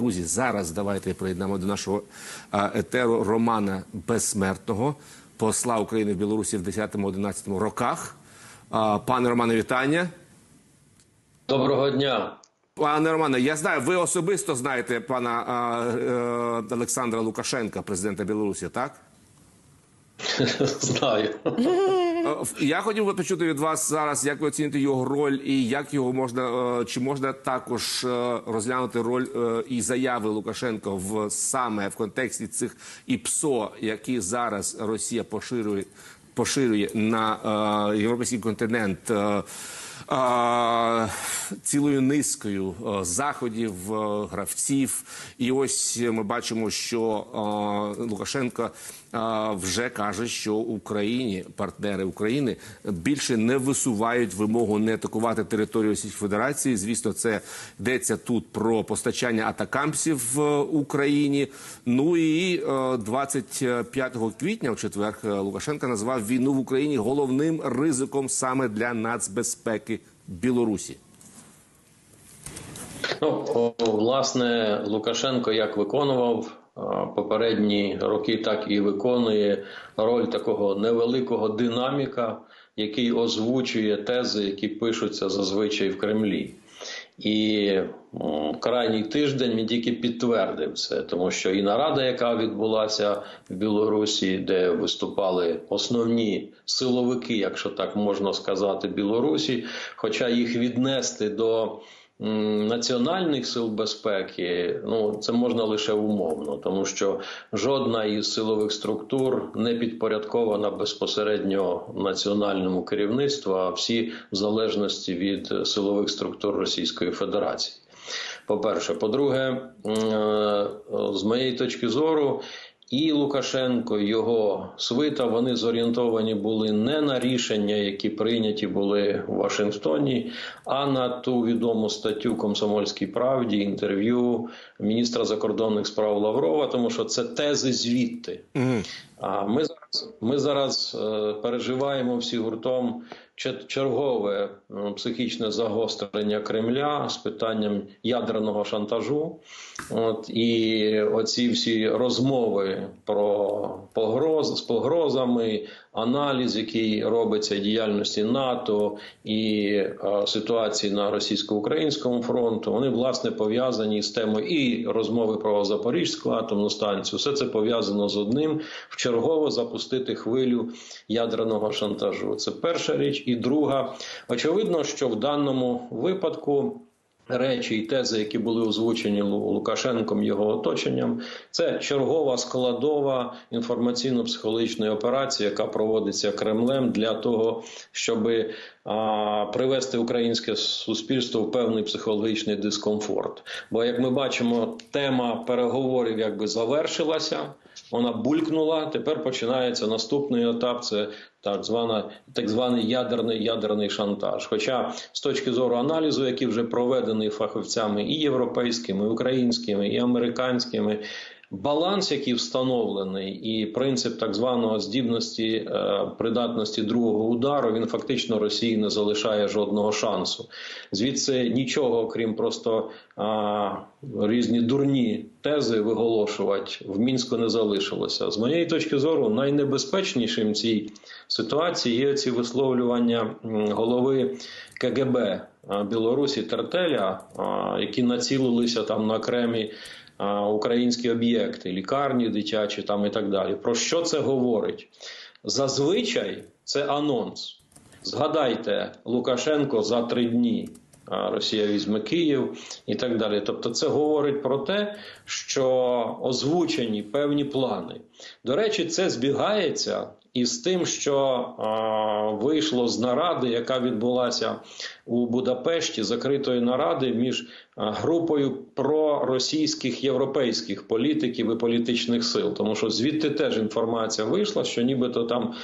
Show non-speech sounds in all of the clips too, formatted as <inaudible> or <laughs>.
Друзі, зараз давайте приєднаємо до нашого етеру Романа Безсмертного, посла України в Білорусі в 10-11 роках. Пане Романе, вітання. Доброго дня. Пане Романе, я знаю, ви особисто знаєте пана е, Олександра Лукашенка, президента Білорусі, так? <laughs> Знаю. Е, Я хотів би почути від вас зараз, як ви оціните його роль, і як його можна е, чи можна також е, розглянути роль і заяви Лукашенка в саме в контексті цих ІПСО, які зараз Росія поширює поширює на європейський континент. Цілою низкою заходів, гравців, і ось ми бачимо, що Лукашенко вже каже, що Україні партнери України більше не висувають вимогу не атакувати територію Російської Федерації. Звісно, це йдеться тут про постачання атакамсів в Україні. Ну і е, 25 квітня, в четвер, е, Лукашенко назвав війну в Україні головним ризиком саме для нацбезпеки Білорусі. Ну, власне, Лукашенко як виконував попередні роки, так і виконує роль такого невеликого динаміка, який озвучує тези, які пишуться зазвичай в Кремлі. І крайній тиждень він тільки підтвердив це, тому що і нарада, яка відбулася в Білорусі, де виступали основні силовики, якщо так можна сказати, Білорусі, хоча їх віднести до національних сил безпеки, ну це можна лише умовно, тому що жодна із силових структур не підпорядкована безпосередньо національному керівництву, а всі в залежності від силових структур Російської Федерації. По-перше, по-друге, е, з моєї точки зору, і Лукашенко, його свита, вони зорієнтовані були не на рішення, які прийняті були в Вашингтоні, а на ту відому статтю Комсомольській правді, інтерв'ю міністра закордонних справ Лаврова, тому що це тези звідти. А ми зараз ми зараз е, переживаємо всі гуртом чергове е, психічне загострення Кремля з питанням ядерного шантажу. От і оці всі розмови про погроз з погрозами, аналіз, який робиться діяльності НАТО і е, ситуації на російсько-українському фронту, вони власне пов'язані з темою і розмови про Запорізьку атомну станцію. Все це пов'язано з одним вчергово запустити хвилю ядерного шантажу. Це перша річ. І друга, очевидно, що в даному випадку. Речі і тези, які були озвучені Лу- Лукашенком його оточенням, це чергова складова інформаційно-психологічної операції, яка проводиться Кремлем для того, щоб привести українське суспільство в певний психологічний дискомфорт. Бо, як ми бачимо, тема переговорів якби завершилася. Вона булькнула. Тепер починається наступний етап. Це так звана так званий ядерний ядерний шантаж. Хоча з точки зору аналізу, який вже проведений фахівцями і європейськими, і українськими, і американськими. Баланс, який встановлений, і принцип так званого здібності е, придатності другого удару, він фактично Росії не залишає жодного шансу. Звідси нічого, крім просто а, різні дурні тези виголошувати в мінську не залишилося. З моєї точки зору, найнебезпечнішим цій ситуації є ці висловлювання голови КГБ Білорусі Тертеля, які націлилися там на окремі українські об'єкти, лікарні дитячі там і так далі. Про що це говорить? Зазвичай це анонс. Згадайте Лукашенко за три дні. Росія візьме Київ і так далі. Тобто, це говорить про те, що озвучені певні плани. До речі, це збігається із тим, що е, вийшло з наради, яка відбулася у Будапешті, закритої наради між групою проросійських європейських політиків і політичних сил, тому що звідти теж інформація вийшла, що нібито там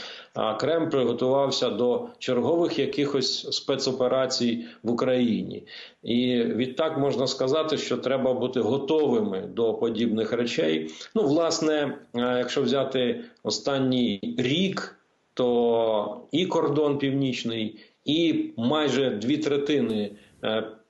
Кремль приготувався до чергових якихось спецоперацій в Україні, і відтак можна сказати, що треба бути готовими до подібних речей. Ну, власне, якщо взяти останній рік, то і кордон північний, і майже дві третини.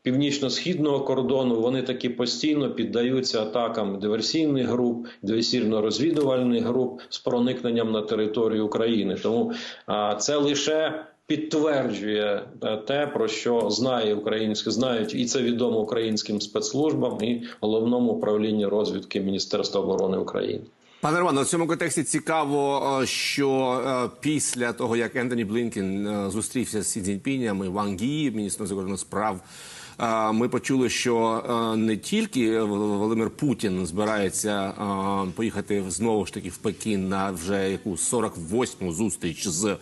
Північно-східного кордону. Вони таки постійно піддаються атакам диверсійних груп, диверсійно-розвідувальних груп з проникненням на територію України. Тому а, це лише підтверджує е, те, про що знає українське, знають, і це відомо українським спецслужбам і головному управлінню розвідки Міністерства оборони України. Пане Романе, в цьому контексті цікаво, е, що е, після того, як Ентоні Блінкен зустрівся з Сі Цзіньпінем і Ван Гі, міністром закордонних справ, ми почули, що не тільки Володимир Путін збирається поїхати знову ж таки в Пекін на вже яку 48-му зустріч з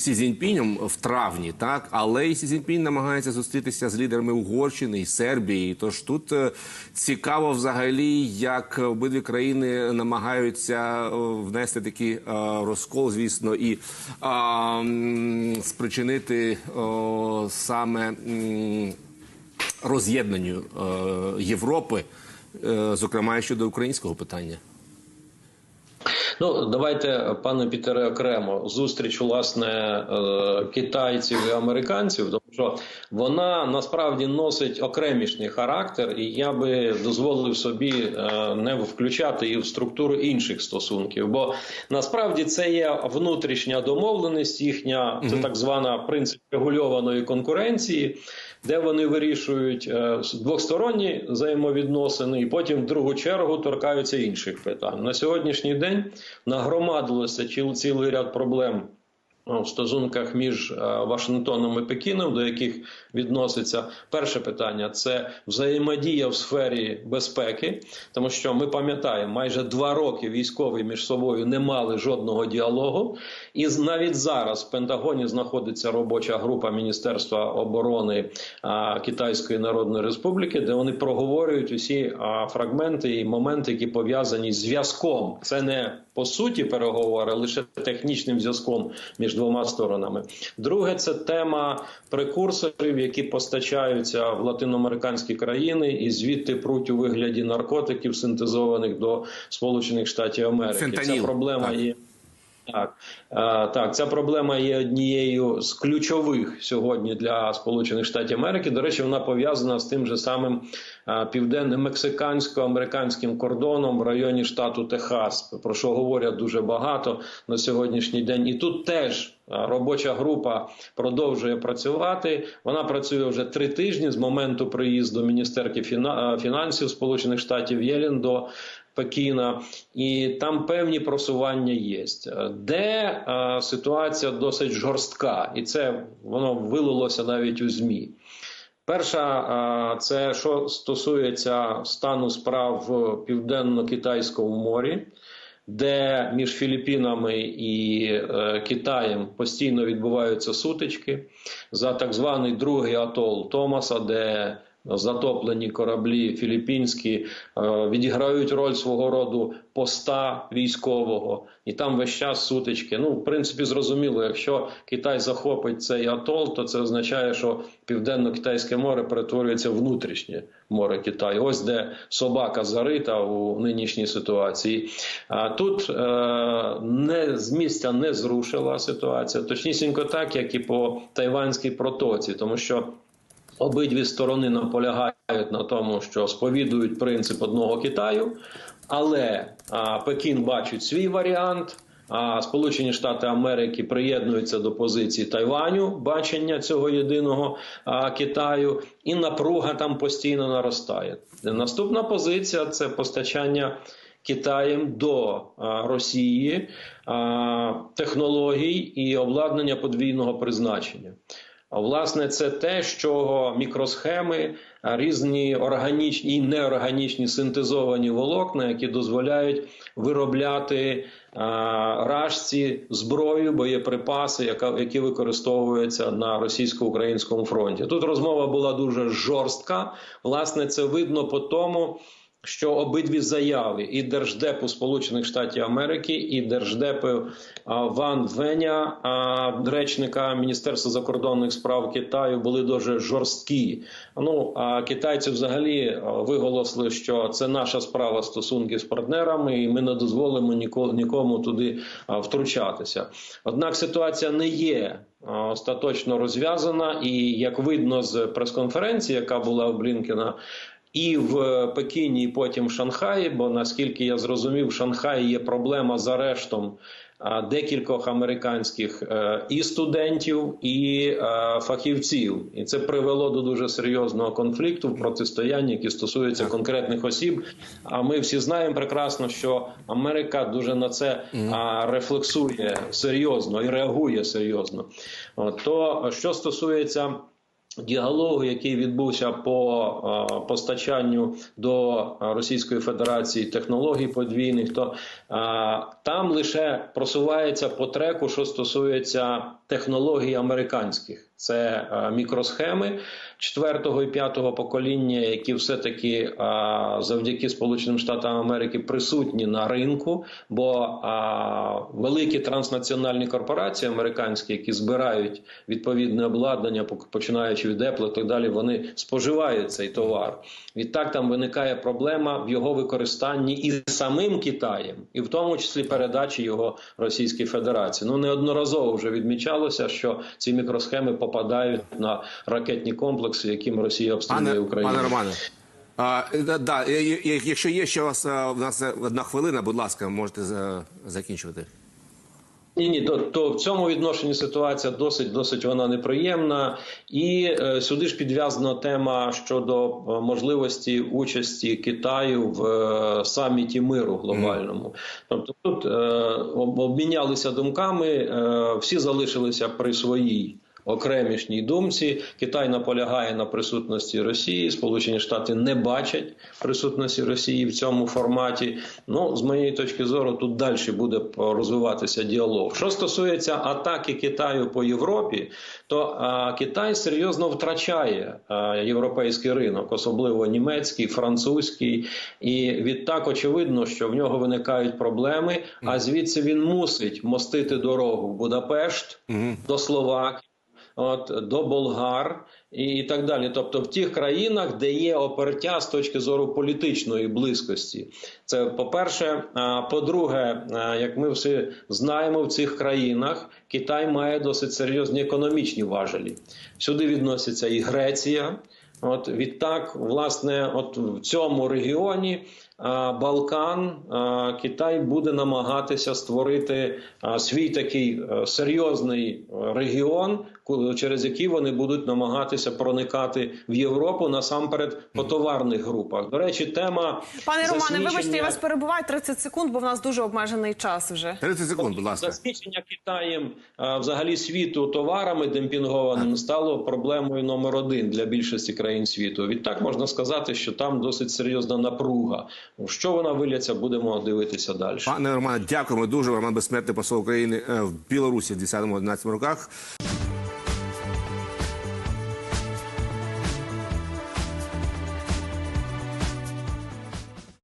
Сі Цзіньпінем в травні, так але і Сі Цзіньпінь намагається зустрітися з лідерами Угорщини і Сербії. Тож тут е, цікаво взагалі, як обидві країни намагаються е, внести такий е, розкол, звісно, і спричинити саме роз'єднанню е, Європи, е, зокрема щодо українського питання. Ну давайте, пане Пітере, окремо зустріч власне е, китайців і американців, що вона насправді носить окремішній характер, і я би дозволив собі е, не включати її в структуру інших стосунків. Бо насправді це є внутрішня домовленість, їхня це так звана принцип регульованої конкуренції. Де вони вирішують е, двосторонні взаємовідносини, і потім в другу чергу торкаються інших питань на сьогоднішній день. Нагромадилося ціл- цілий ряд проблем в стосунках між е, Вашингтоном і Пекіном, до яких відноситься перше питання це взаємодія в сфері безпеки, тому що ми пам'ятаємо, майже два роки військові між собою не мали жодного діалогу, і навіть зараз в Пентагоні знаходиться робоча група Міністерства оборони Китайської Народної Республіки, де вони проговорюють усі фрагменти і моменти, які пов'язані з зв'язком. Це не по суті переговори, лише технічним зв'язком між двома сторонами. Друге, це тема прекурсорів, які постачаються в латиноамериканські країни, і звідти пруть у вигляді наркотиків, синтезованих до Сполучених Штатів Америки. Фентаніл, Ця проблема так. є. Так, е, так, ця проблема є однією з ключових сьогодні для Сполучених Штатів Америки. До речі, вона пов'язана з тим же самим е, південним мексикансько-американським кордоном в районі штату Техас, про що говорять дуже багато на сьогоднішній день. І тут теж е, робоча група продовжує працювати. Вона працює вже три тижні з моменту приїзду міністерки фінансів Сполучених Штатів Єлін до Пекіна, і там певні просування є. Де е, ситуація досить жорстка, і це воно вилилося навіть у ЗМІ. Перша е, це що стосується стану справ в південно-китайському морі, де між Філіппінами і е, Китаєм постійно відбуваються сутички за так званий другий атол Томаса, де затоплені кораблі філіппінські е, відіграють роль свого роду поста військового, і там весь час сутички. Ну, в принципі, зрозуміло, якщо Китай захопить цей атол, то це означає, що південно-китайське море перетворюється внутрішнє море Китаю. Ось де собака зарита у нинішній ситуації. А тут е, не з місця не зрушила ситуація, точнісінько так, як і по Тайванській протоці, тому що. Обидві сторони наполягають на тому, що сповідують принцип одного Китаю, але а, Пекін бачить свій варіант. А Сполучені Штати Америки приєднуються до позиції Тайваню, бачення цього єдиного а, Китаю, і напруга там постійно наростає. Наступна позиція це постачання Китаєм до а, Росії а, технологій і обладнання подвійного призначення. Власне, це те, що мікросхеми, різні органічні і неорганічні синтезовані волокна, які дозволяють виробляти рашці зброю, боєприпаси, які використовуються на російсько-українському фронті. Тут розмова була дуже жорстка. Власне, це видно по тому. Що обидві заяви і держдепу Сполучених Штатів Америки, і держдепу Ван Веня, а, речника Міністерства закордонних справ Китаю, були дуже жорсткі. Ну а китайці взагалі а, виголосили, що це наша справа стосунки з партнерами, і ми не дозволимо нікому туди втручатися. Однак ситуація не є остаточно розв'язана, і як видно з прес-конференції, яка була у Блінкена. І в Пекіні, і потім в Шанхаї, бо наскільки я зрозумів, в Шанхаї є проблема з арештом декількох американських е, і студентів, і е, фахівців, і це привело до дуже серйозного конфлікту в протистоянні, які стосуються конкретних осіб. А ми всі знаємо прекрасно, що Америка дуже на це рефлексує серйозно і реагує серйозно. То що стосується. Діалогу, який відбувся по е, постачанню до Російської Федерації технологій подвійних, то е, там лише просувається по треку, що стосується технологій американських. Це е, мікросхеми четвертого і п'ятого покоління, які все таки е, завдяки Сполученим Штатам Америки присутні на ринку, бо е, великі транснаціональні корпорації американські, які збирають відповідне обладнання, починаючи від Apple і так далі, вони споживають цей товар. Відтак там виникає проблема в його використанні і самим Китаєм, і в тому числі передачі його Російській Федерації. Ну неодноразово вже відмічалося, що ці мікросхеми попадають на ракетні комплекси, яким Росія обстрілює Пане, Україну. пане Романе. А, да, да, якщо є ще у вас е, у нас е, одна хвилина, будь ласка, можете за- закінчувати. Ні, ні, то, то в цьому відношенні ситуація досить досить вона неприємна, і е, сюди ж підв'язана тема щодо е, можливості участі Китаю в е, саміті миру глобальному. Тобто тут е, обмінялися думками, е, всі залишилися при своїй. Окремішній думці Китай наполягає на присутності Росії. Сполучені Штати не бачать присутності Росії в цьому форматі. Ну з моєї точки зору, тут далі буде розвиватися діалог. Що стосується атаки Китаю по Європі, то а, Китай серйозно втрачає а, європейський ринок, особливо німецький, французький, і відтак очевидно, що в нього виникають проблеми. А звідси він мусить мостити дорогу в Будапешт до Словакії от до болгар і, так далі. Тобто в тих країнах, де є опертя з точки зору політичної близькості, це по-перше. А по-друге, як ми всі знаємо, в цих країнах Китай має досить серйозні економічні важелі. Сюди відноситься і Греція. От відтак, власне, от в цьому регіоні Балкан Китай буде намагатися створити свій такий е, серйозний е, регіон, через який вони будуть намагатися проникати в Європу насамперед по товарних групах. До речі, тема Пане Романе, вибачте, я вас перебуваю 30 секунд, бо в нас дуже обмежений час вже. 30 секунд, будь ласка. Засвідчення Китаєм взагалі світу товарами демпінгованими стало проблемою номер один для більшості країн світу. Відтак можна сказати, що там досить серйозна напруга. Що вона виляться, будемо дивитися далі. Пане Романе, дякуємо дуже. Роман Безсмертний посол України е, в Білорусі в 10-11 роках.